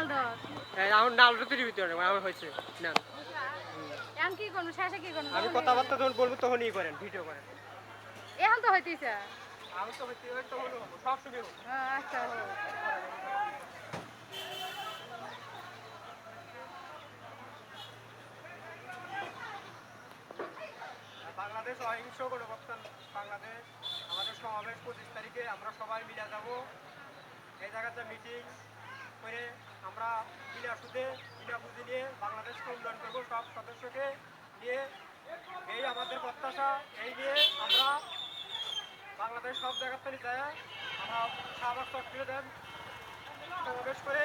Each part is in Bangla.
নালদর এই আমার নালটা তৈরি হইতে হবে আমার হয়েছে। না। এখন কি করব? শেষে কি করব? আমি কথাবার্তা যখন বলব তখনই করেন ভিডিও করেন। এখন তো হইতেছে। আমি তো হইতে হইতে সব সময় আচ্ছা বাংলাদেশ অহিংস গণপ্রস্থান বাংলাদেশ আমাদের সমাবেশ পঁচিশ তারিখে আমরা সবাই মিলে যাব। এই জায়গাতে মিটিং করে আমরা বিনা সুদে বিনা পুঁজি নিয়ে বাংলাদেশকে উন্নয়ন করব। সব সদস্যকে নিয়ে এই আমাদের প্রত্যাশা, এই নিয়ে আমরা বাংলাদেশ সব জায়গার থেকে যায়। আমরা শাহবাগ চক্রে দেন। সমাবেশ করে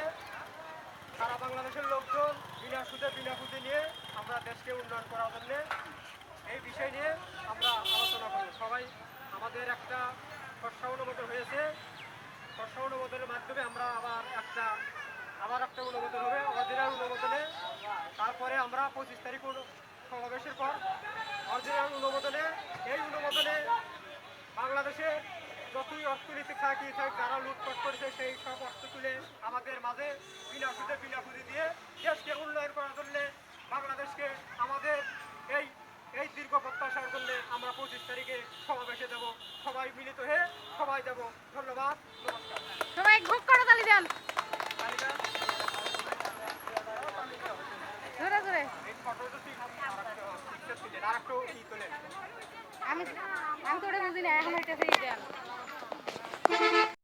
সারা বাংলাদেশের লোকজন বিনা সুদে বিনা পুঁজি নিয়ে আমরা দেশকে উন্নয়ন করার জন্য এই বিষয় নিয়ে আমরা আলোচনা করব। সবাই, আমাদের একটা অনুমোদন হয়েছে খসড়া অনুমোদনের মাধ্যমে আমরা আবার একটা আবার একটা অনুমোদন হবে অরিজিনাল অনুমোদনে তারপরে আমরা পঁচিশ তারিখ সমাবেশের পর অরিজিনাল অনুমোদনে এই অনুমোদনে বাংলাদেশে যতই অর্থনীতি থাকি থাক, যারা লুটপাট করেছে, সেই সব অর্থ তুলে আমাদের মাঝে বিনা সুদে বিনা পুঁজি দিয়ে দেশকে উন্নয়ন করার জন্য বাংলাদেশকে আমাদের এই এই দীর্ঘ প্রত্যাশার জন্য আমরা পঁচিশ তারিখে সমাবেশে যাব। সবাই মিলিত হয়ে সবাই যাব। ধন্যবাদ। নমস্কার। সবাই দেন। আমি আমি তো ওটা বুঝি না এখন ওইটা সেই